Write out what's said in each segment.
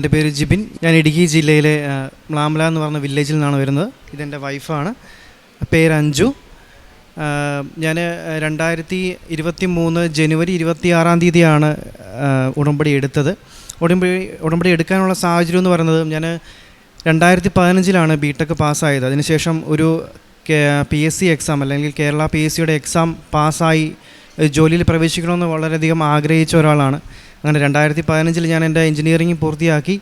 എന്റെ പേര് ജിബിൻ. ഞാൻ ഇടുക്കി ജില്ലയിലെ മ്ലാമല എന്ന് പറഞ്ഞ വില്ലേജിൽ നിന്നാണ് വരുന്നത്. ഇതെന്റെ വൈഫാണ് പേര് അഞ്ജു. ഞാൻ രണ്ടായിരത്തി ഇരുപത്തി മൂന്ന് ജനുവരി ഇരുപത്തി ആറാം തീയതിയാണ് ഉടമ്പടി എടുത്തത്. ഉടമ്പടി ഉടമ്പടി എടുക്കാനുള്ള സാഹചര്യം എന്ന് പറയുന്നത് ഞാൻ രണ്ടായിരത്തി പതിനഞ്ചിലാണ് ബി ടെക് പാസ്സായത്. അതിനുശേഷം ഒരു പി എസ് സി എക്സാം അല്ലെങ്കിൽ കേരള പി എസ് സിയുടെ എക്സാം പാസ്സായി. ജോലിയിൽ പ്രവേശിക്കണമെന്ന് വളരെയധികം ആഗ്രഹിച്ച ഒരാളാണ്. അങ്ങനെ രണ്ടായിരത്തി പതിനഞ്ചിൽ ഞാൻ എന്റെ എഞ്ചിനീയറിംഗ് പൂർത്തിയാക്കി.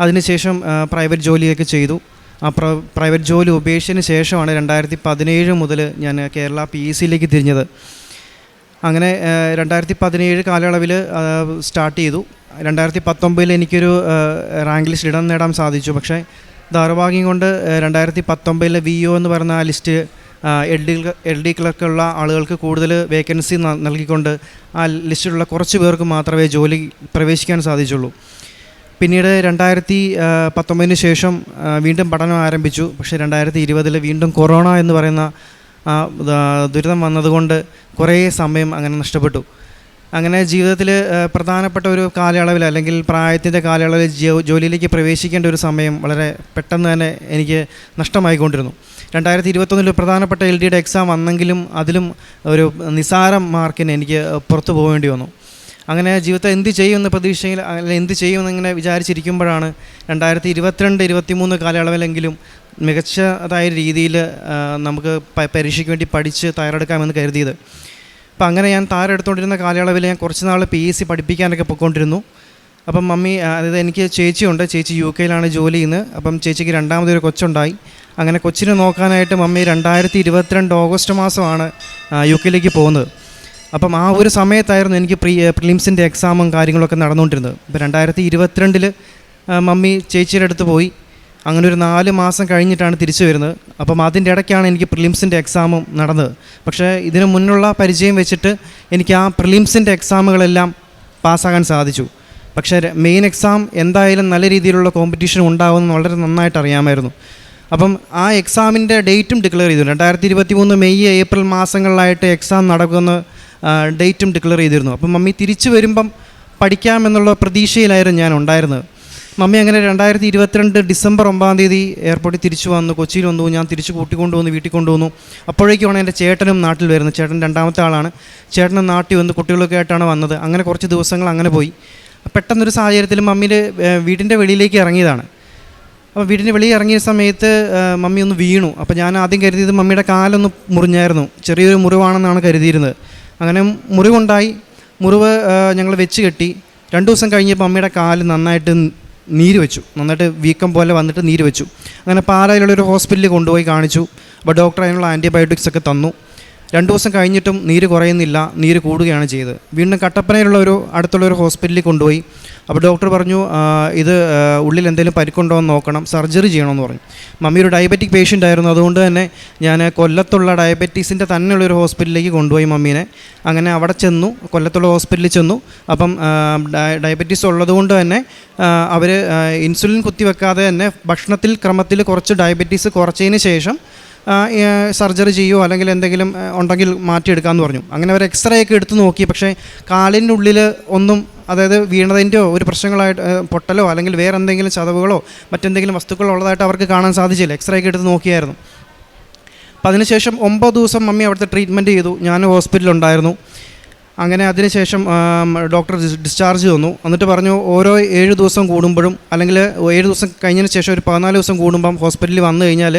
അതിനുശേഷം പ്രൈവറ്റ് ജോലിയൊക്കെ ചെയ്തു. ആ പ്ര പ്രൈവറ്റ് ജോലി ഉപേക്ഷിച്ചതിന് ശേഷമാണ് രണ്ടായിരത്തി പതിനേഴ് മുതൽ ഞാൻ കേരള പി എസ് സിയിലേക്ക് തിരിഞ്ഞത്. അങ്ങനെ രണ്ടായിരത്തി പതിനേഴ് കാലയളവിൽ സ്റ്റാർട്ട് ചെയ്തു. രണ്ടായിരത്തി പത്തൊമ്പതിൽ എനിക്കൊരു റാങ്ക് ലിസ്റ്റ് ഇടം നേടാൻ സാധിച്ചു. പക്ഷേ ദൗർഭാഗ്യം കൊണ്ട് രണ്ടായിരത്തി പത്തൊമ്പതിലെ വി ഒ എന്ന് പറഞ്ഞ ആ list L D L D ക്ലർക്കുള്ള ആളുകൾക്ക് കൂടുതൽ വേക്കൻസി നൽകിക്കൊണ്ട് ആ ലിസ്റ്റിലുള്ള കുറച്ച് പേർക്ക് മാത്രമേ ജോലി പ്രവേശിക്കാൻ സാധിച്ചുള്ളൂ. പിന്നീട് രണ്ടായിരത്തി പത്തൊമ്പതിന് ശേഷം വീണ്ടും പഠനം ആരംഭിച്ചു. പക്ഷേ രണ്ടായിരത്തി ഇരുപതിൽ വീണ്ടും കൊറോണ എന്ന് പറയുന്ന ദുരിതം വന്നതുകൊണ്ട് കുറേ സമയം അങ്ങനെ നഷ്ടപ്പെട്ടു. അങ്ങനെ ജീവിതത്തിൽ പ്രധാനപ്പെട്ട ഒരു കാലയളവിൽ അല്ലെങ്കിൽ പ്രായത്തിന്റെ കാലയളവിൽ ജോലിയിലേക്ക് പ്രവേശിക്കേണ്ട ഒരു സമയം വളരെ പെട്ടെന്ന് തന്നെ എനിക്ക് നഷ്ടമായിക്കൊണ്ടിരുന്നു. രണ്ടായിരത്തി ഇരുപത്തൊന്നിൽ പ്രധാനപ്പെട്ട എൽ ഡിയുടെ എക്സാം വന്നെങ്കിലും അതിലും ഒരു നിസാരം മാർക്കിന് എനിക്ക് പുറത്തു പോകേണ്ടി വന്നു. അങ്ങനെ ജീവിതത്തെ എന്ത് ചെയ്യുമെന്ന് പ്രതീക്ഷയിൽ അല്ലെങ്കിൽ എന്ത് ചെയ്യുമെന്നിങ്ങനെ വിചാരിച്ചിരിക്കുമ്പോഴാണ് രണ്ടായിരത്തി ഇരുപത്തിരണ്ട് ഇരുപത്തിമൂന്ന് കാലയളവിലെങ്കിലും മികച്ചതായ രീതിയിൽ നമുക്ക് പരീക്ഷയ്ക്ക് വേണ്ടി പഠിച്ച് തയ്യാറെടുക്കാമെന്ന് കരുതിയത്. അപ്പം അങ്ങനെ ഞാൻ താരം എടുത്തുകൊണ്ടിരുന്ന കാലയളവിൽ ഞാൻ കുറച്ച് നാൾ പി എസ് സി പഠിപ്പിക്കാനൊക്കെ പോയിക്കൊണ്ടിരുന്നു. അപ്പം മമ്മി അതായത് എനിക്ക് ചേച്ചിയുണ്ട്. ചേച്ചി യു കെയിലാണ് ജോലി ചെയ്യുന്നത്. അപ്പം ചേച്ചിക്ക് രണ്ടാമതൊരു കൊച്ചുണ്ടായി. അങ്ങനെ കൊച്ചിനെ നോക്കാനായിട്ട് മമ്മി രണ്ടായിരത്തി ഇരുപത്തിരണ്ട് ഓഗസ്റ്റ് മാസമാണ് യു കെയിലേക്ക് പോകുന്നത്. അപ്പം ആ ഒരു സമയത്തായിരുന്നു എനിക്ക് പ്രീ പ്രിലിംസിന്റെ എക്സാമും കാര്യങ്ങളൊക്കെ നടന്നുകൊണ്ടിരുന്നത്. ഇപ്പം രണ്ടായിരത്തി ഇരുപത്തിരണ്ടിൽ മമ്മി ചേച്ചിയുടെ അടുത്ത് പോയി. അങ്ങനെ ഒരു നാല് മാസം കഴിഞ്ഞിട്ടാണ് തിരിച്ചു വരുന്നത്. അപ്പം അതിന്റെ ഇടയ്ക്കാണ് എനിക്ക് പ്രിലിംസിന്റെ എക്സാമും നടന്നത്. പക്ഷേ ഇതിനു മുന്നുള്ള പരിചയം വെച്ചിട്ട് എനിക്ക് ആ പ്രിലിംസിന്റെ എക്സാമുകളെല്ലാം പാസ്സാകാൻ സാധിച്ചു. പക്ഷേ മെയിൻ എക്സാം എന്തായാലും നല്ല രീതിയിലുള്ള കോമ്പറ്റീഷൻ ഉണ്ടാകുമെന്ന് വളരെ നന്നായിട്ട് അറിയാമായിരുന്നു. അപ്പം ആ എക്സാമിന്റെ ഡേറ്റും ഡിക്ലെയർ ചെയ്തു രണ്ടായിരത്തി ഇരുപത്തി മൂന്ന് മെയ് ഏപ്രിൽ മാസങ്ങളിലായിട്ട് എക്സാം നടക്കുന്ന ഡേറ്റും ഡിക്ലെയർ ചെയ്തിരുന്നു. അപ്പം മമ്മി തിരിച്ചു വരുമ്പം പഠിക്കാമെന്നുള്ള പ്രതീക്ഷയിലായിരുന്നു ഞാൻ ഉണ്ടായിരുന്നത്. മമ്മി അങ്ങനെ രണ്ടായിരത്തി ഇരുപത്തിരണ്ട് ഡിസംബർ ഒമ്പതാം തീയതി എയർപോർട്ടിൽ തിരിച്ചു വന്നു. കൊച്ചിയിൽ വന്നു. ഞാൻ തിരിച്ച് കൂട്ടിക്കൊണ്ടുവന്നു വീട്ടിൽ കൊണ്ടുവന്നു അപ്പോഴേക്കുമാണ് എന്റെ ചേട്ടനും നാട്ടിൽ വരുന്നത്. ചേട്ടൻ രണ്ടാമത്തെ ആളാണ്. ചേട്ടനും നാട്ടിൽ വന്ന് കുട്ടികളൊക്കെ ആയിട്ടാണ് വന്നത്. അങ്ങനെ കുറച്ച് ദിവസങ്ങൾ അങ്ങനെ പോയി. പെട്ടെന്നൊരു സാഹചര്യത്തിൽ മമ്മീന്റെ വീടിന്റെ വെളിയിലേക്ക് ഇറങ്ങിയതാണ്. അപ്പോൾ വീടിന്റെ വെളിയിൽ ഇറങ്ങിയ സമയത്ത് മമ്മി ഒന്ന് വീണു. അപ്പോൾ ഞാൻ ആദ്യം കരുതിയത് മമ്മിയുടെ കാലൊന്ന് മുറിഞ്ഞായിരുന്നു. ചെറിയൊരു മുറിവാണെന്നാണ് കരുതിയിരുന്നത്. അങ്ങനെ മുറിവുണ്ടായി. മുറിവ് ഞങ്ങൾ വെച്ച് കെട്ടി. രണ്ട് ദിവസം കഴിഞ്ഞപ്പോൾ മമ്മിയുടെ കാൽ നന്നായിട്ട് നീര് വെച്ചു. നന്നായിട്ട് വീക്കം പോലെ വന്നിട്ട് നീര് വെച്ചു. അങ്ങനെ പാലായിലുള്ള ഒരു ഹോസ്പിറ്റലിൽ കൊണ്ടുപോയി കാണിച്ചു. അപ്പോൾ ഡോക്ടർ അതിനുള്ള ആന്റിബയോട്ടിക്സ് ഒക്കെ തന്നു. രണ്ട് ദിവസം കഴിഞ്ഞിട്ടും നീര് കുറയുന്നില്ല നീര് കൂടുകയാണ് ചെയ്തത്. വീണ്ടും കട്ടപ്പനയിലുള്ള ഒരു അടുത്തുള്ള ഒരു ഹോസ്പിറ്റലിൽ കൊണ്ടുപോയി. അപ്പോൾ ഡോക്ടർ പറഞ്ഞു ഇത് ഉള്ളിൽ എന്തെങ്കിലും പരിക്കുണ്ടോ എന്ന് നോക്കണം സർജറി ചെയ്യണമെന്ന് പറഞ്ഞു. മമ്മി ഒരു ഡയബറ്റിക് പേഷ്യന്റ് ആയിരുന്നു. അതുകൊണ്ട് തന്നെ ഞാൻ കൊല്ലത്തുള്ള ഡയബറ്റീസിന്റെ തന്നെയുള്ള ഒരു ഹോസ്പിറ്റലിലേക്ക് കൊണ്ടുപോയി മമ്മീനെ. അങ്ങനെ അവിടെ ചെന്നു കൊല്ലത്തുള്ള ഹോസ്പിറ്റലിൽ ചെന്നു. അപ്പം ഡയബറ്റീസ് ഉള്ളതുകൊണ്ട് തന്നെ അവർ ഇൻസുലിൻ കുത്തിവെക്കാതെ തന്നെ ഭക്ഷണത്തിൽ ക്രമത്തിൽ കുറച്ച് ഡയബറ്റീസ് കുറച്ചതിന് ശേഷം സർജറി ചെയ്യുമോ അല്ലെങ്കിൽ എന്തെങ്കിലും ഉണ്ടെങ്കിൽ മാറ്റിയെടുക്കാമെന്ന് പറഞ്ഞു. അങ്ങനെ അവർ എക്സ്റേ ഒക്കെ എടുത്തു നോക്കി. പക്ഷേ കാലിന്റെ ഉള്ളിൽ ഒന്നും അതായത് വീണതിന്റെയോ ഒരു പ്രശ്നങ്ങളായിട്ട് പൊട്ടലോ അല്ലെങ്കിൽ വേറെ എന്തെങ്കിലും ചതവുകളോ മറ്റെന്തെങ്കിലും വസ്തുക്കളോ ഉള്ളതായിട്ട് അവർക്ക് കാണാൻ സാധിച്ചില്ല. എക്സ്റേ ഒക്കെ എടുത്ത് നോക്കിയായിരുന്നു. അപ്പം അതിനുശേഷം ഒമ്പത് ദിവസം മമ്മി അവിടുത്തെ ട്രീറ്റ്മെന്റ് ചെയ്തു. ഞാൻ ഹോസ്പിറ്റലുണ്ടായിരുന്നു അങ്ങനെ അതിനുശേഷം ഡോക്ടർ ഡിസ്ചാർജ് തന്നു എന്നിട്ട് പറഞ്ഞു ഓരോ ഏഴ് ദിവസം കൂടുമ്പോഴും അല്ലെങ്കിൽ ഏഴ് ദിവസം കഴിഞ്ഞതിന് ശേഷം ഒരു പതിനാല് ദിവസം കൂടുമ്പം ഹോസ്പിറ്റലിൽ വന്നു കഴിഞ്ഞാൽ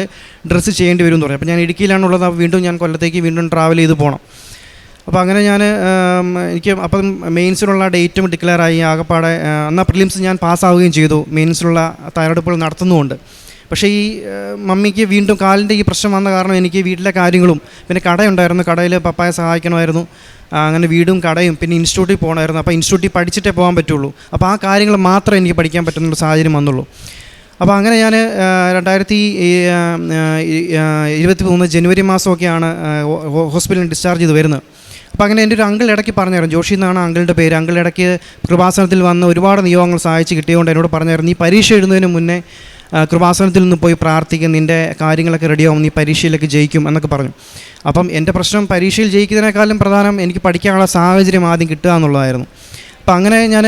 ഡ്രസ്സ് ചെയ്യേണ്ടി വരും എന്ന് പറഞ്ഞു അപ്പോൾ ഞാൻ ഇടുക്കിയിലാണുള്ളത് വീണ്ടും ഞാൻ കൊല്ലത്തേക്ക് വീണ്ടും ട്രാവൽ ചെയ്ത് പോകണം. അപ്പോൾ അങ്ങനെ ഞാൻ എനിക്ക് അപ്പം മെയിൻസിനുള്ള ഡേറ്റും ഡിക്ലെയർ ആയി ആകപ്പാടെ എന്നാൽ പ്രിലിംസ് ഞാൻ പാസ്സാവുകയും ചെയ്തു. മെയിൻസിലുള്ള തയ്യാറെടുപ്പുകൾ നടത്തുന്നുമുണ്ട്. പക്ഷേ ഈ മമ്മിക്ക് വീണ്ടും കാലിന്റെ ഈ പ്രശ്നം വന്ന കാരണം എനിക്ക് വീട്ടിലെ കാര്യങ്ങളും പിന്നെ കടയുണ്ടായിരുന്നു കടയിൽ പപ്പായെ സഹായിക്കണമായിരുന്നു അങ്ങനെ വീടും കടയും പിന്നെ ഇൻസ്റ്റിറ്റ്യൂട്ടിൽ പോകണമായിരുന്നു അപ്പോൾ ഇൻസ്റ്റിറ്റ്യൂട്ടിൽ പഠിച്ചിട്ടേ പോകാൻ പറ്റുള്ളൂ. അപ്പോൾ ആ കാര്യങ്ങൾ മാത്രമേ എനിക്ക് പഠിക്കാൻ പറ്റുന്ന സാഹചര്യം വന്നുള്ളൂ. അപ്പോൾ അങ്ങനെ ഞാൻ രണ്ടായിരത്തി ഇരുപത്തി മൂന്ന് ജനുവരി മാസമൊക്കെയാണ് ഹോസ്പിറ്റലിൽ ഡിസ്ചാർജ് ചെയ്ത് വരുന്നത്. അപ്പോൾ അങ്ങനെ എന്റെ ഒരു അങ്കിൾ ഇടയ്ക്ക് പറഞ്ഞായിരുന്നു ജോഷി എന്നാണ് അങ്കിളിന്റെ പേര് അങ്കിൾ ഇടയ്ക്ക് കൃപാസനത്തിൽ വന്ന് ഒരുപാട് നിയോഗങ്ങൾ സഹായിച്ച് കിട്ടിയതുകൊണ്ട് എന്നോട് പറഞ്ഞായിരുന്നു നീ പരീക്ഷ എഴുതുന്നതിന് മുന്നേ കൃപാസനത്തിൽ നിന്ന് പോയി പ്രാർത്ഥിക്കും നിന്റെ കാര്യങ്ങളൊക്കെ റെഡിയാവും നീ പരീക്ഷയിലൊക്കെ ജയിക്കും എന്നൊക്കെ പറഞ്ഞു. അപ്പം എന്റെ പ്രശ്നം പരീക്ഷയിൽ ജയിക്കുന്നതിനേക്കാളും പ്രധാനം എനിക്ക് പഠിക്കാനുള്ള സാഹചര്യം ആദ്യം കിട്ടുക എന്നുള്ളതായിരുന്നു. അപ്പം അങ്ങനെ ഞാൻ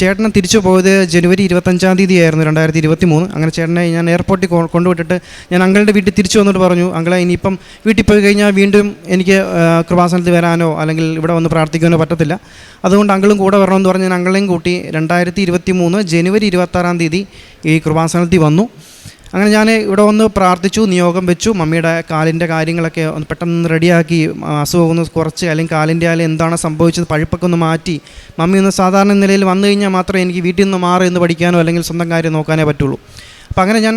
ചേട്ടനെ തിരിച്ചു പോയത് ജനുവരി ഇരുപത്തഞ്ചാം തീയതി ആയിരുന്നു രണ്ടായിരത്തി ഇരുപത്തി മൂന്ന് അങ്ങനെ ചേട്ടനെ ഞാൻ എയർപോർട്ടിൽ കൊണ്ടുവിട്ടിട്ട് ഞാൻ അങ്കിളുടെ വീട്ടിൽ തിരിച്ചു വന്നിട്ട് പറഞ്ഞു അങ്കിളെ ഇനിയിപ്പം വീട്ടിൽ പോയി കഴിഞ്ഞാൽ വീണ്ടും എനിക്ക് കൃപാസനത്തിൽ വരാനോ അല്ലെങ്കിൽ ഇവിടെ വന്ന് പ്രാർത്ഥിക്കാനോ പറ്റത്തില്ല. അതുകൊണ്ട് അങ്കിളും കൂടെ വരണമെന്ന് പറഞ്ഞ് ഞാൻ അങ്കിളെയും കൂട്ടി രണ്ടായിരത്തി ഇരുപത്തി മൂന്ന് ജനുവരി ഇരുപത്താറാം തീയതി ഈ കൃപാസനത്തിൽ വന്നു. അങ്ങനെ ഞാൻ ഇവിടെ വന്ന് പ്രാർത്ഥിച്ചു നിയോഗം വെച്ചു മമ്മിയുടെ കാലിന്റെ കാര്യങ്ങളൊക്കെ ഒന്ന് പെട്ടെന്ന് റെഡിയാക്കി അസുഖം ഒന്ന് കുറച്ച് അല്ലെങ്കിൽ കാലിന്റെ ആയാലും എന്താണ് സംഭവിച്ചത് പഴുപ്പൊക്കെ ഒന്ന് മാറ്റി. മമ്മി ഒന്ന് സാധാരണ നിലയിൽ വന്നു കഴിഞ്ഞാൽ മാത്രമേ എനിക്ക് വീട്ടിൽ നിന്ന് മാറി എന്ന് പഠിക്കാനോ അല്ലെങ്കിൽ സ്വന്തം കാര്യം നോക്കാനേ പറ്റുള്ളൂ. അപ്പോൾ അങ്ങനെ ഞാൻ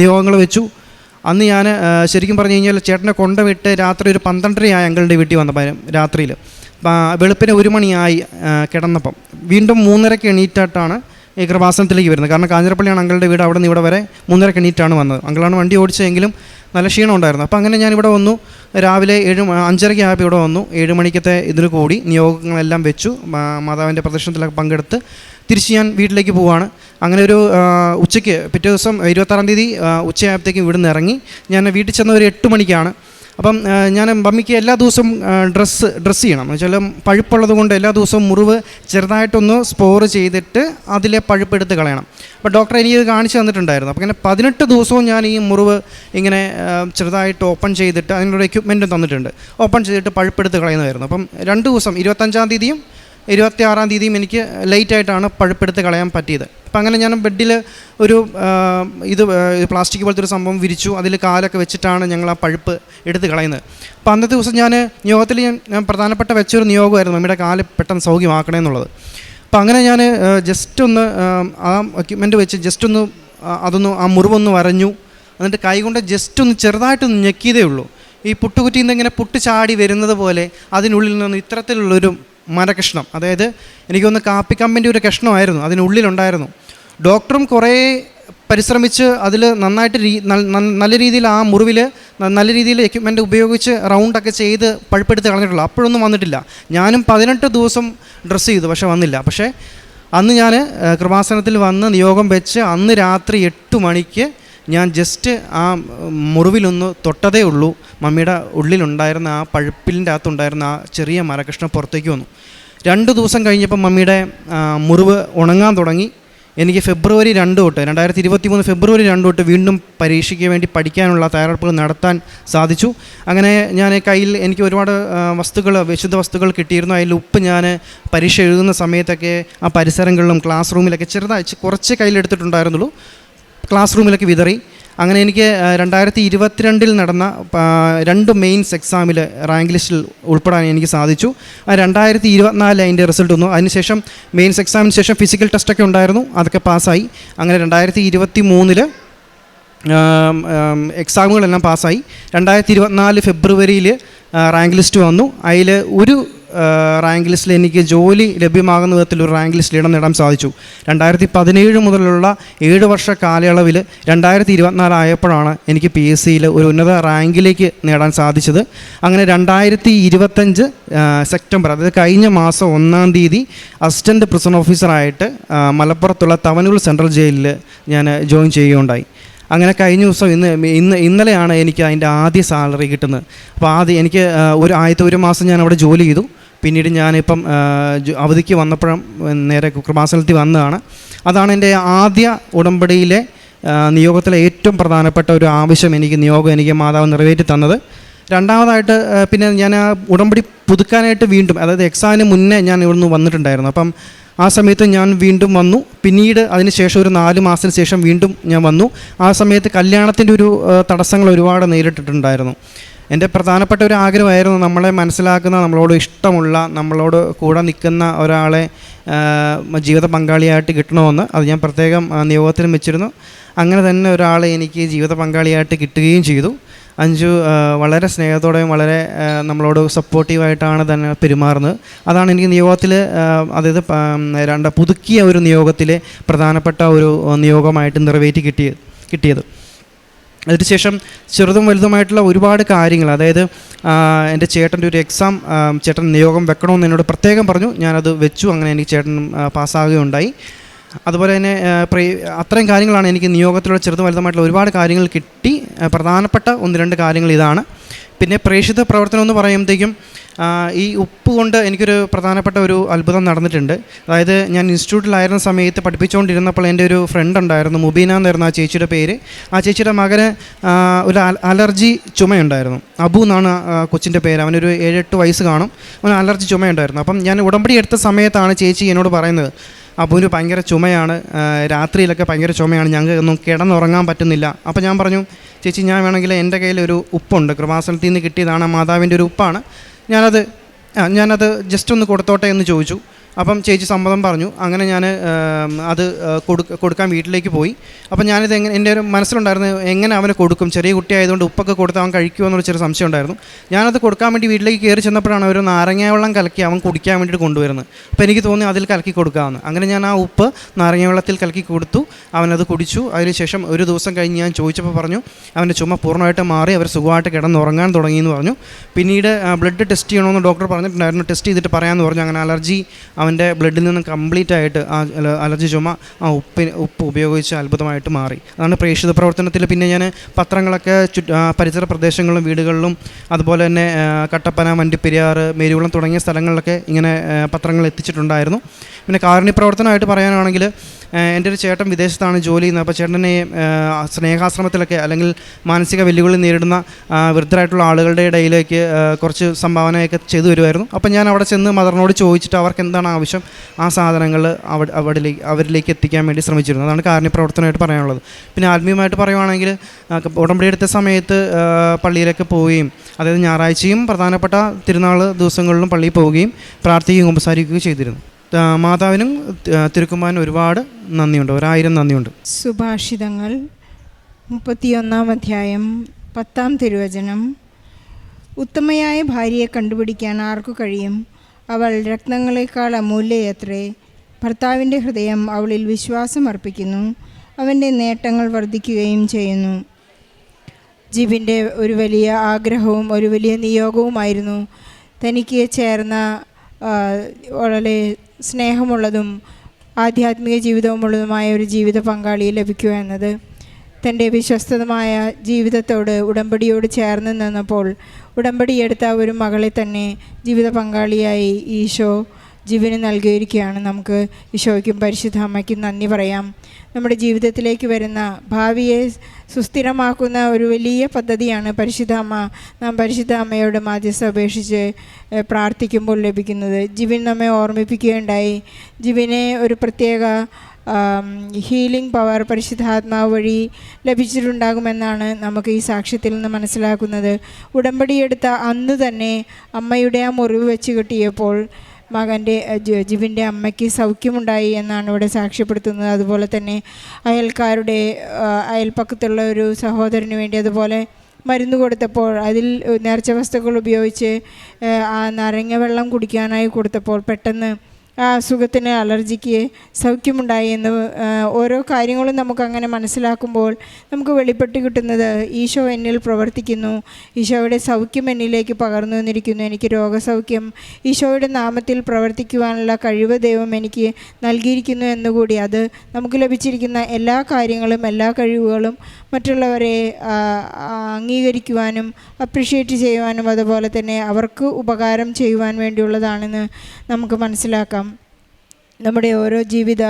നിയോഗങ്ങൾ വെച്ചു. അന്ന് ഞാൻ ശരിക്കും പറഞ്ഞു കഴിഞ്ഞാൽ ചേട്ടനെ കൊണ്ടുവിട്ട് രാത്രി ഒരു പന്ത്രണ്ടരയായി അങ്കിളുടെ വീട്ടിൽ വന്നപ്പോൾ രാത്രിയിൽ. വെളുപ്പിന് ഒരു മണിയായി കിടന്നപ്പം. വീണ്ടും മൂന്നരയ്ക്ക് എണീറ്റായിട്ടാണ് ഈ കൃപാസനത്തിലേക്ക് വരുന്നത്. കാരണം കാഞ്ഞിരപ്പള്ളിയാണ് അങ്കളുടെ വീട്. അവിടെ നിന്ന് ഇവിടെ വരെ മൂന്നര കണ്ണീറ്റാണ് വന്നത്. അങ്കളാണ് വണ്ടി ഓടിച്ചതെങ്കിലും നല്ല ക്ഷീണം ഉണ്ടായിരുന്നു. അപ്പോൾ അങ്ങനെ ഞാൻ ഇവിടെ വന്നു. രാവിലെ ഏഴ് അഞ്ചരയ്ക്ക് ആയപ്പോൾ ഇവിടെ വന്നു. ഏഴ് മണിക്കത്തെ ഇതിന് കൂടി നിയോഗങ്ങളെല്ലാം വെച്ചു. മാതാവിന്റെ പ്രദർശനത്തിലൊക്കെ പങ്കെടുത്ത് തിരിച്ച് ഞാൻ വീട്ടിലേക്ക് പോവാണ്. അങ്ങനെ ഒരു ഉച്ചയ്ക്ക് പിറ്റേ ദിവസം ഇരുപത്താറാം തീയതി ഉച്ചയായപ്പോഴത്തേക്കും ഇവിടുന്ന് ഇറങ്ങി. ഞാൻ വീട്ടിൽ ചെന്ന ഒരു എട്ട് മണിക്കാണ് അപ്പം ഞാൻ മമ്മിക്ക് എല്ലാ ദിവസവും ഡ്രസ്സ് ഡ്രസ്സ് ചെയ്യണം. എന്ന് വെച്ചാൽ പഴുപ്പുള്ളത് കൊണ്ട് എല്ലാ ദിവസവും മുറിവ് ചെറുതായിട്ടൊന്ന് സ്പോർ ചെയ്തിട്ട് അതിലെ പഴുപ്പെടുത്ത് കളയണം. അപ്പോൾ ഡോക്ടർ എനിക്ക് കാണിച്ചു തന്നിട്ടുണ്ടായിരുന്നു. അപ്പോൾ ഇങ്ങനെ പതിനെട്ട് ദിവസവും ഞാൻ ഈ മുറിവ് ഇങ്ങനെ ചെറുതായിട്ട് ഓപ്പൺ ചെയ്തിട്ട് അതിനുള്ള എക്യുപ്മെന്റും തന്നിട്ടുണ്ട്. ഓപ്പൺ ചെയ്തിട്ട് പഴുപ്പെടുത്ത് കളയുന്നതായിരുന്നു. അപ്പം രണ്ട് ദിവസം ഇരുപത്തഞ്ചാം തീയതിയും ഇരുപത്തി ആറാം തീയതിയും എനിക്ക് ലേറ്റായിട്ടാണ് പഴുപ്പെടുത്ത് കളയാൻ പറ്റിയത്. അപ്പം അങ്ങനെ ഞാൻ ബെഡിൽ ഒരു ഇത് പ്ലാസ്റ്റിക് പോലത്തെ ഒരു സംഭവം വിരിച്ചു. അതിൽ കാലൊക്കെ വെച്ചിട്ടാണ് ഞങ്ങൾ ആ പഴുപ്പ് എടുത്ത് കളയുന്നത്. അപ്പോൾ അന്നത്തെ ദിവസം ഞാൻ നിയോഗത്തിൽ ഞാൻ പ്രധാനപ്പെട്ട വെച്ചൊരു നിയോഗമായിരുന്നു. നമ്മുടെ കാൽ പെട്ടെന്ന് സൗഖ്യമാക്കണേ എന്നുള്ളത്. അപ്പോൾ അങ്ങനെ ഞാൻ ജസ്റ്റ് ഒന്ന് ആ, എക്യുപ്മെന്റ് വെച്ച് ജസ്റ്റ് ഒന്ന് അതൊന്ന് ആ മുറിവൊന്ന് വരഞ്ഞു. എന്നിട്ട് കൈകൊണ്ട് ജസ്റ്റ് ഒന്ന് ചെറുതായിട്ടൊന്ന് ഞെക്കിയതേ ഉള്ളൂ. ഈ പുട്ടുകുറ്റിയിൽ നിന്ന് ഇങ്ങനെ പുട്ട് ചാടി വരുന്നത് പോലെ അതിനുള്ളിൽ നിന്ന് ഇത്തരത്തിലുള്ളൊരു മരകഷ്ണം. അതായത് എനിക്കൊന്ന് കാപ്പി കമ്പിന്റെ ഒരു കഷ്ണമായിരുന്നു അതിനുള്ളിലുണ്ടായിരുന്നു. ഡോക്ടറും കുറേ പരിശ്രമിച്ച് അതിൽ നന്നായിട്ട് രീ നല്ല രീതിയിൽ ആ മുറിവിൽ നല്ല രീതിയിൽ എക്യുപ്മെന്റ് ഉപയോഗിച്ച് റൗണ്ടൊക്കെ ചെയ്ത് പഴുപ്പെടുത്ത് കളഞ്ഞിട്ടുള്ളൂ. അപ്പോഴൊന്നും വന്നിട്ടില്ല. ഞാനും പതിനെട്ട് ദിവസം ഡ്രസ്സ് ചെയ്തു പക്ഷേ വന്നില്ല. പക്ഷേ അന്ന് ഞാൻ കൃപാസനത്തിൽ വന്ന് നിയോഗം വെച്ച് അന്ന് രാത്രി എട്ട് മണിക്ക് ഞാൻ ജസ്റ്റ് ആ മുറിവിലൊന്ന് തൊട്ടതേ ഉള്ളൂ. മമ്മിയുടെ ഉള്ളിലുണ്ടായിരുന്ന ആ പഴുപ്പിലിന്റെ അകത്തുണ്ടായിരുന്ന ആ ചെറിയ മരകൃഷ്ണം പുറത്തേക്ക് വന്നു. രണ്ട് ദിവസം കഴിഞ്ഞപ്പോൾ മമ്മിയുടെ മുറിവ് ഉണങ്ങാൻ തുടങ്ങി. എനിക്ക് ഫെബ്രുവരി രണ്ട് തൊട്ട് രണ്ടായിരത്തി ഇരുപത്തി മൂന്ന് ഫെബ്രുവരി രണ്ട് തൊട്ട് വീണ്ടും പരീക്ഷയ്ക്ക് വേണ്ടി പഠിക്കാനുള്ള തയ്യാറെടുപ്പുകൾ നടത്താൻ സാധിച്ചു. അങ്ങനെ ഞാൻ കയ്യിൽ എനിക്ക് ഒരുപാട് വസ്തുക്കൾ വിശുദ്ധ വസ്തുക്കൾ കിട്ടിയിരുന്നു. അതിൽ ഉപ്പ് ഞാൻ പരീക്ഷ എഴുതുന്ന സമയത്തൊക്കെ ആ പരിസരങ്ങളിലും ക്ലാസ് റൂമിലൊക്കെ ചെറുതായി കുറച്ച് കയ്യിലെടുത്തിട്ടുണ്ടായിരുന്നുള്ളൂ. ക്ലാസ് റൂമിലേക്ക് വിതറി. അങ്ങനെ എനിക്ക് രണ്ടായിരത്തി ഇരുപത്തിരണ്ടിൽ നടന്ന രണ്ട് മെയിൻസ് എക്സാമിൽ റാങ്ക് ലിസ്റ്റിൽ ഉൾപ്പെടാൻ എനിക്ക് സാധിച്ചു. രണ്ടായിരത്തി ഇരുപത്തിനാലിൽ അതിന്റെ റിസൾട്ട് വന്നു. അതിനുശേഷം മെയിൻസ് എക്സാമിന് ശേഷം ഫിസിക്കൽ ടെസ്റ്റൊക്കെ ഉണ്ടായിരുന്നു. അതൊക്കെ പാസ്സായി. അങ്ങനെ രണ്ടായിരത്തി ഇരുപത്തി മൂന്നിൽ എക്സാമുകളെല്ലാം പാസ്സായി. രണ്ടായിരത്തി ഇരുപത്തിനാല് ഫെബ്രുവരിയിൽ റാങ്ക് ലിസ്റ്റ് വന്നു. അതിൽ ഒരു റാങ്ക് ലിസ്റ്റിൽ എനിക്ക് ജോലി ലഭ്യമാകുന്ന വിധത്തിൽ ഒരു റാങ്ക് ലിസ്റ്റിൽ ഇടം നേടാൻ സാധിച്ചു. രണ്ടായിരത്തി പതിനേഴ് മുതലുള്ള ഏഴ് വർഷ കാലയളവിൽ രണ്ടായിരത്തി ഇരുപത്തിനാല് ആയപ്പോഴാണ് എനിക്ക് പി എസ് സിയിൽ ഒരു ഉന്നത റാങ്കിലേക്ക് നേടാൻ സാധിച്ചത്. അങ്ങനെ രണ്ടായിരത്തി ഇരുപത്തഞ്ച് സെപ്റ്റംബർ അതായത് കഴിഞ്ഞ മാസം ഒന്നാം തീയതി അസിസ്റ്റന്റ് പ്രിസൺ ഓഫീസറായിട്ട് മലപ്പുറത്തുള്ള തവനൂർ സെൻട്രൽ ജയിലിൽ ഞാൻ ജോയിൻ ചെയ്യുകയുണ്ടായി. അങ്ങനെ കഴിഞ്ഞ ദിവസം ഇന്ന് ഇന്ന് ഇന്നലെയാണ് എനിക്ക് അതിന്റെ ആദ്യ സാലറി കിട്ടുന്നത്. അപ്പോൾ ആദ്യം എനിക്ക് ഒരു ആദ്യത്തെ ഒരു മാസം ഞാൻ അവിടെ ജോലി ചെയ്തു. പിന്നീട് ഞാനിപ്പം അവധിക്ക് വന്നപ്പോഴും നേരെ കൃപാസനത്തിൽ വന്നതാണ്. അതാണ് എന്റെ ആദ്യ ഉടമ്പടിയിലെ നിയോഗത്തിലെ ഏറ്റവും പ്രധാനപ്പെട്ട ഒരു ആവശ്യം എനിക്ക് നിയോഗം എനിക്ക് മാതാവ് നിറവേറ്റി തന്നത്. രണ്ടാമതായിട്ട് പിന്നെ ഞാൻ ആ ഉടമ്പടി പുതുക്കാനായിട്ട് വീണ്ടും അതായത് എക്സാമിന് മുന്നേ ഞാൻ ഇവിടുന്ന് വന്നിട്ടുണ്ടായിരുന്നു. അപ്പം ആ സമയത്ത് ഞാൻ വീണ്ടും വന്നു. പിന്നീട് അതിന് ശേഷം ഒരു നാല് മാസത്തിന് ശേഷം വീണ്ടും ഞാൻ വന്നു. ആ സമയത്ത് കല്യാണത്തിന്റെ ഒരു തടസ്സങ്ങൾ ഒരുപാട് നേരിട്ടിട്ടുണ്ടായിരുന്നു. എന്റെ പ്രധാനപ്പെട്ട ഒരു ആഗ്രഹമായിരുന്നു നമ്മളെ മനസ്സിലാക്കുന്ന നമ്മളോട് ഇഷ്ടമുള്ള നമ്മളോട് കൂടെ നിൽക്കുന്ന ഒരാളെ ജീവിത പങ്കാളിയായിട്ട് കിട്ടണമെന്ന് അത് ഞാൻ പ്രത്യേകം നിയോഗത്തിലും വെച്ചിരുന്നു. അങ്ങനെ തന്നെ ഒരാളെ എനിക്ക് ജീവിത പങ്കാളിയായിട്ട് കിട്ടുകയും ചെയ്തു. അഞ്ചു വളരെ സ്നേഹത്തോടെയും വളരെ നമ്മളോട് സപ്പോർട്ടീവായിട്ടാണ് തന്നെ പെരുമാറുന്നത്. അതാണ് എനിക്ക് നിയോഗത്തിൽ അതായത് രണ്ട് പുതുക്കിയ ഒരു നിയോഗത്തിലെ പ്രധാനപ്പെട്ട ഒരു നിയോഗമായിട്ട് നിറവേറ്റി കിട്ടിയത് കിട്ടിയത്. അതിനുശേഷം ചെറുതും വലുതുമായിട്ടുള്ള ഒരുപാട് കാര്യങ്ങൾ അതായത് എന്റെ ചേട്ടന്റെ ഒരു എക്സാം ചേട്ടൻ നിയോഗം വെക്കണമെന്ന് എന്നോട് പ്രത്യേകം പറഞ്ഞു. ഞാനത് വെച്ചു അങ്ങനെ എനിക്ക് ചേട്ടൻ പാസ്സാകുകയുണ്ടായി അതുപോലെ തന്നെ അത്രയും കാര്യങ്ങളാണ് എനിക്ക് നിയോഗത്തിലുള്ള ചെറുതും വലുതുമായിട്ടുള്ള ഒരുപാട് കാര്യങ്ങൾ കിട്ടി. പ്രധാനപ്പെട്ട ഒന്ന് രണ്ട് കാര്യങ്ങൾ ഇതാണ്. പിന്നെ പ്രേക്ഷിത പ്രവർത്തനം എന്ന് പറയുമ്പോഴത്തേക്കും ഈ ഉപ്പ് കൊണ്ട് എനിക്കൊരു പ്രധാനപ്പെട്ട ഒരു അത്ഭുതം നടന്നിട്ടുണ്ട്. അതായത് ഞാൻ ഇൻസ്റ്റിറ്റ്യൂട്ടിലായിരുന്ന സമയത്ത് പഠിപ്പിച്ചുകൊണ്ടിരുന്നപ്പോൾ എന്റെ ഒരു ഫ്രണ്ട് ഉണ്ടായിരുന്നു മുബീന എന്നായിരുന്നു ആ ചേച്ചിയുടെ പേര്. ആ ചേച്ചിയുടെ മകന് ഒരു അലർജി ചുമയുണ്ടായിരുന്നു. അബു എന്നാണ് കൊച്ചിന്റെ പേര്. അവനൊരു ഏഴെട്ട് വയസ്സ് കാണും. അവന് അലർജി ചുമയുണ്ടായിരുന്നു. അപ്പം ഞാൻ ഉടമ്പടി എടുത്ത സമയത്താണ് ചേച്ചി എന്നോട് പറയുന്നത് അബുവിന് ഭയങ്കര ചുമയാണ് രാത്രിയിലൊക്കെ ഭയങ്കര ചുമയാണ് ഞങ്ങൾക്ക് ഒന്നും കിടന്നുറങ്ങാൻ പറ്റുന്നില്ല. അപ്പോൾ ഞാൻ പറഞ്ഞു ചേച്ചി ഞാൻ വേണമെങ്കിൽ എന്റെ കയ്യിൽ ഒരു ഉപ്പുണ്ട്. കൃപാസനത്തിൽ നിന്ന് കിട്ടിയതാണ് മാതാവിന്റെ ഒരു ഉപ്പാണ്. ഞാനത് ഞാനത് ജസ്റ്റ് ഒന്ന് കൊടുത്തോട്ടെ എന്ന് ചോദിച്ചു. അപ്പം ചേച്ചി സമ്മതം പറഞ്ഞു. അങ്ങനെ ഞാൻ അത് കൊടുക്ക കൊടുക്കാൻ വീട്ടിലേക്ക് പോയി. അപ്പം ഞാനിത് എങ്ങനെ എന്റെ ഒരു മനസ്സിലുണ്ടായിരുന്നു എങ്ങനെ അവന് കൊടുക്കും? ചെറിയ കുട്ടിയായതുകൊണ്ട് ഉപ്പൊക്കെ കൊടുത്ത് അവൻ കഴിക്കുമോ എന്നൊരു ചെറിയ സംശയം ഉണ്ടായിരുന്നു ഞാനത് കൊടുക്കാൻ വേണ്ടി വീട്ടിലേക്ക് കയറി ചെന്നപ്പോഴാണ് ഒരു നാരങ്ങ വെള്ളം കലക്കി അവൻ കുടിക്കാൻ വേണ്ടിയിട്ട് കൊണ്ടുവരുന്നത്. അപ്പോൾ എനിക്ക് തോന്നി അതിൽ കലക്കി കൊടുക്കാമെന്ന്. അങ്ങനെ ഞാൻ ആ ഉപ്പ് നാരങ്ങ വെള്ളത്തിൽ കലക്കി കൊടുത്തു. അവനത് കുടിച്ചു. അതിനുശേഷം ഒരു ദിവസം കഴിഞ്ഞ് ഞാൻ ചോദിച്ചപ്പോൾ പറഞ്ഞു അവന്റെ ചുമ പൂർണമായിട്ട് മാറി അവർ സുഖമായിട്ട് കിടന്നുറങ്ങാൻ തുടങ്ങിയെന്ന് പറഞ്ഞു. പിന്നീട് ബ്ലഡ് ടെസ്റ്റ് ചെയ്യണമെന്ന് ഡോക്ടർ പറഞ്ഞിട്ടുണ്ടായിരുന്നു. ടെസ്റ്റ് ചെയ്തിട്ട് പറയാമെന്ന് പറഞ്ഞു. അങ്ങനെ അലർജി അവന്റെ ബ്ലഡിൽ നിന്ന് കംപ്ലീറ്റ് ആയിട്ട് ആ അലർജി ചുമ ആ ഉപ്പിന് ഉപ്പ് ഉപയോഗിച്ച് അത്ഭുതമായിട്ട് മാറി. അതാണ് പ്രേക്ഷിത പ്രവർത്തനത്തിൽ പിന്നെ ഞാൻ പത്രങ്ങളൊക്കെ ചുറ്റ് പരിസര പ്രദേശങ്ങളിലും വീടുകളിലും അതുപോലെ തന്നെ കട്ടപ്പന വണ്ടിപ്പെരിയാർ മേരുകുളം തുടങ്ങിയ സ്ഥലങ്ങളിലൊക്കെ ഇങ്ങനെ പത്രങ്ങൾ എത്തിച്ചിട്ടുണ്ടായിരുന്നു. പിന്നെ കാരുണ്യ പ്രവർത്തനമായിട്ട് പറയാനാണെങ്കിൽ എന്റെ ഒരു ചേട്ടൻ വിദേശത്താണ് ജോലി ചെയ്യുന്നത്. അപ്പോൾ ചേട്ടനെ സ്നേഹാശ്രമത്തിലൊക്കെ അല്ലെങ്കിൽ മാനസിക വെല്ലുവിളി നേരിടുന്ന വൃദ്ധരായിട്ടുള്ള ആളുകളുടെ ഇടയിലേക്ക് കുറച്ച് സംഭാവനയൊക്കെ ചെയ്തു വരുമായിരുന്നു. അപ്പോൾ ഞാൻ അവിടെ ചെന്ന് മദറിനോട് ചോദിച്ചിട്ട് അവർക്ക് എന്താണ് ആവശ്യം ആ സാധനങ്ങൾ അവിടെ അവിടേക്ക് അവരിലേക്ക് എത്തിക്കാൻ വേണ്ടി ശ്രമിച്ചിരുന്നു. അതാണ് കാരുണ്യ പ്രവർത്തനമായിട്ട് പറയാനുള്ളത്. പിന്നെ ആത്മീയമായിട്ട് പറയുവാണെങ്കിൽ ഉടമ്പടി എടുത്ത സമയത്ത് പള്ളിയിലൊക്കെ പോവുകയും അതായത് ഞായറാഴ്ചയും പ്രധാനപ്പെട്ട തിരുനാൾ ദിവസങ്ങളിലും പള്ളിയിൽ പോവുകയും പ്രാർത്ഥിക്കുകയും കുമ്പസാരിക്കുകയും ചെയ്തിരുന്നു. മാതാവിനും ആ, ഒരുപാട് നന്ദിയുണ്ട്. ഒരായിരം നന്ദിയുണ്ട്. സുഭാഷിതങ്ങൾ. മുപ്പത്തിയൊന്നാം അധ്യായം പത്താം തിരുവചനം. ഉത്തമയായ ഭാര്യയെ കണ്ടുപിടിക്കാൻ ആർക്കു കഴിയും? അവൾ രത്നങ്ങളെക്കാൾ അമൂല്യയത്രേ. ഭർത്താവിന്റെ ഹൃദയം അവളിൽ വിശ്വാസം അർപ്പിക്കുന്നു. അവന്റെ നേട്ടങ്ങൾ വർദ്ധിക്കുകയും ചെയ്യുന്നു. ജീവിന്റെ ഒരു വലിയ ആഗ്രഹവും ഒരു വലിയ നിയോഗവുമായിരുന്നു. തനിക്ക് ചേർന്ന വളരെ സ്നേഹമുള്ളതും ആധ്യാത്മിക ജീവിതവുമുള്ളതുമായ ഒരു ജീവിത പങ്കാളിയെ ലഭിക്കുക എന്നത്. തന്റെ വിശ്വസ്തമായ ജീവിതത്തോട് ഉടമ്പടിയോട് ചേർന്ന് നിന്നപ്പോൾ ഉടമ്പടിയെടുത്ത ഒരു മകളെ തന്നെ ജീവിത പങ്കാളിയായി ഈശോ ജീവന് നൽകിയിരിക്കുകയാണ്. നമുക്ക് ഈശോയ്ക്കും പരിശുദ്ധ അമ്മയ്ക്കും നന്ദി പറയാം. നമ്മുടെ ജീവിതത്തിലേക്ക് വരുന്ന ഭാവിയെ സുസ്ഥിരമാക്കുന്ന ഒരു വലിയ പദ്ധതിയാണ് പരിശുദ്ധ അമ്മ. നാം പരിശുദ്ധ അമ്മയോട് മാധ്യസ്ഥ അപേക്ഷിച്ച് പ്രാർത്ഥിക്കുമ്പോൾ ലഭിക്കുന്നത് ജീവൻ നമ്മെ ഓർമ്മിപ്പിക്കുകയുണ്ടായി. ജീവനെ ഒരു പ്രത്യേക ഹീലിംഗ് പവർ പരിശുദ്ധാത്മാവ് വഴി ലഭിച്ചിട്ടുണ്ടാകുമെന്നാണ് നമുക്ക് ഈ സാക്ഷ്യത്തിൽ നിന്ന് മനസ്സിലാക്കുന്നത്. ഉടമ്പടിയെടുത്ത അന്ന് തന്നെ അമ്മയുടെ ആ മുറിവ് വെച്ച് കിട്ടിയപ്പോൾ മകന്റെ ജിബിന്റെ അമ്മയ്ക്ക് സൗഖ്യമുണ്ടായി എന്നാണ് ഇവിടെ സാക്ഷ്യപ്പെടുത്തുന്നത്. അതുപോലെ തന്നെ അയൽക്കാരുടെ അയൽപ്പക്കത്തുള്ള ഒരു സഹോദരന് വേണ്ടി അതുപോലെ മരുന്ന് കൊടുത്തപ്പോൾ അതിൽ നേർച്ച വസ്തുക്കൾ ഉപയോഗിച്ച് ആ, നാരങ്ങ വെള്ളം കുടിക്കാനായി കൊടുത്തപ്പോൾ പെട്ടെന്ന് അസുഖത്തിന് അലർജിക്ക് സൗഖ്യമുണ്ടായി എന്ന് ഓരോ കാര്യങ്ങളും നമുക്കങ്ങനെ മനസ്സിലാക്കുമ്പോൾ നമുക്ക് വെളിപ്പെട്ട് കിട്ടുന്നത് ഈശോ എന്നിൽ പ്രവർത്തിക്കുന്നു. ഈശോയുടെ സൗഖ്യം എന്നിലേക്ക് പകർന്നു വന്നിരിക്കുന്നു എനിക്ക് രോഗസൗഖ്യം ഈശോയുടെ നാമത്തിൽ പ്രവർത്തിക്കുവാനുള്ള കഴിവ് ദൈവം എനിക്ക് നൽകിയിരിക്കുന്നു എന്നുകൂടി അത് നമുക്ക് ലഭിച്ചിരിക്കുന്ന എല്ലാ കാര്യങ്ങളും എല്ലാ കഴിവുകളും മറ്റുള്ളവരെ അംഗീകരിക്കുവാനും അപ്രിഷ്യേറ്റ് ചെയ്യുവാനും അതുപോലെ തന്നെ അവർക്ക് ഉപകാരം ചെയ്യുവാൻ വേണ്ടിയുള്ളതാണെന്ന് നമുക്ക് മനസ്സിലാക്കാം. നമ്മുടെ ഓരോ ജീവിത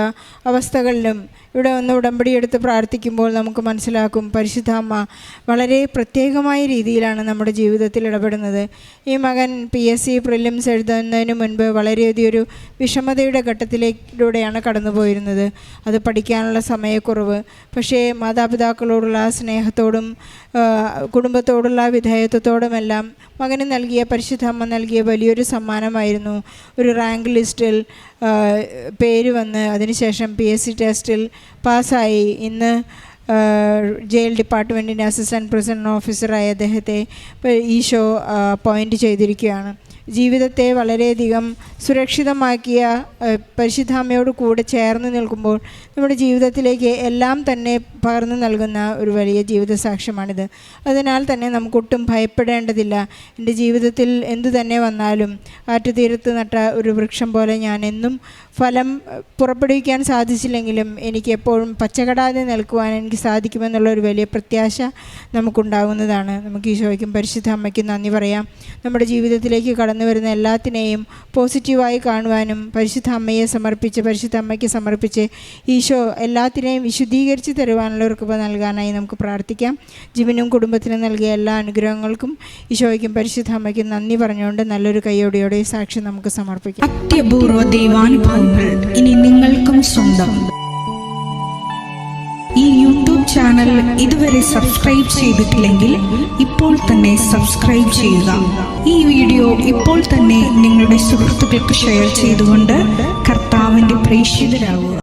അവസ്ഥകളിലും ഇവിടെ ഒന്ന് ഉടമ്പടി എടുത്ത് പ്രാർത്ഥിക്കുമ്പോൾ നമുക്ക് മനസ്സിലാക്കും പരിശുദ്ധ അമ്മ വളരെ പ്രത്യേകമായ രീതിയിലാണ് നമ്മുടെ ജീവിതത്തിൽ ഇടപെടുന്നത്. ഈ മകൻ പി. എസ്. സി. പ്രിലിംസ് എഴുതുന്നതിന് മുൻപ് വളരെയധികം ഒരു വിഷമതയുടെ ഘട്ടത്തിലേക്കിലൂടെയാണ് കടന്നു പോയിരുന്നത് അത് പഠിക്കാനുള്ള സമയക്കുറവ്. പക്ഷേ മാതാപിതാക്കളോടുള്ള സ്നേഹത്തോടും കുടുംബത്തോടുള്ള വിധേയത്വത്തോടുമെല്ലാം മകന് നൽകിയ പരിശുദ്ധ അമ്മ നൽകിയ വലിയൊരു സമ്മാനമായിരുന്നു. ഒരു റാങ്ക് ലിസ്റ്റിൽ പേര് വന്ന് അതിനുശേഷം പി. എസ്. സി. ടെസ്റ്റിൽ പാസ്സായി. ഇന്ന് ജയിൽ ഡിപ്പാർട്ട്മെന്റിന്റെ അസിസ്റ്റന്റ് പ്രസിഡന്റ് ഓഫീസറായ അദ്ദേഹത്തെ ഈശോ അപ്പോയിന്റ് ചെയ്തിരിക്കുകയാണ്. ജീവിതത്തെ വളരെയധികം സുരക്ഷിതമാക്കിയ പരിശുദ്ധാമ്മയോട് കൂടെ ചേർന്ന് നിൽക്കുമ്പോൾ നമ്മുടെ ജീവിതത്തിലേക്ക് എല്ലാം തന്നെ പകർന്നു നൽകുന്ന ഒരു വലിയ ജീവിത സാക്ഷ്യമാണിത്. അതിനാൽ തന്നെ നമുക്കൊട്ടും ഭയപ്പെടേണ്ടതില്ല. എന്റെ ജീവിതത്തിൽ എന്തു തന്നെ വന്നാലും ആറ്റുതീരത്ത് നട്ട ഒരു വൃക്ഷം പോലെ ഞാൻ എന്നും ഫലം പുറപ്പെടുവിക്കാൻ സാധിച്ചില്ലെങ്കിലും എനിക്ക് എപ്പോഴും പച്ചകടാതെ നിൽക്കുവാൻ എനിക്ക് സാധിക്കുമെന്നുള്ള ഒരു വലിയ പ്രത്യാശ നമുക്കുണ്ടാകുന്നതാണ് നമുക്ക് ഈശോയ്ക്കും പരിശുദ്ധ അമ്മയ്ക്കും നന്ദി പറയാം. നമ്മുടെ ജീവിതത്തിലേക്ക് കടന്നു വരുന്ന എല്ലാത്തിനെയും പോസിറ്റീവായി കാണുവാനും പരിശുദ്ധ അമ്മയെ സമർപ്പിച്ച് പരിശുദ്ധ അമ്മയ്ക്ക് സമർപ്പിച്ച് ഈശോ എല്ലാത്തിനെയും വിശുദ്ധീകരിച്ച് തരുവാനുള്ള ഒരു കൃപ നൽകാനായി നമുക്ക് പ്രാർത്ഥിക്കാം. ജിമിനും കുടുംബത്തിനും നൽകിയ എല്ലാ അനുഗ്രഹങ്ങൾക്കും ഈശോയ്ക്കും പരിശുദ്ധ അമ്മയ്ക്കും നന്ദി പറഞ്ഞുകൊണ്ട് നല്ലൊരു കൈയോടെയോടെ സാക്ഷി നമുക്ക് സമർപ്പിക്കാം. അത്യപൂർവ ദൈവാനുഭവങ്ങൾ ഇനി നിങ്ങൾക്കും സ്വന്തം. ഈ യൂട്യൂബ് ചാനൽ ഇതുവരെ സബ്സ്ക്രൈബ് ചെയ്തിട്ടില്ലെങ്കിൽ ഇപ്പോൾ തന്നെ സബ്സ്ക്രൈബ് ചെയ്യുക. ഈ വീഡിയോ ഇപ്പോൾ തന്നെ നിങ്ങളുടെ സുഹൃത്തുക്കൾക്ക് ഷെയർ ചെയ്തുകൊണ്ട് കർത്താവിന്റെ പ്രേക്ഷിതരാകുക.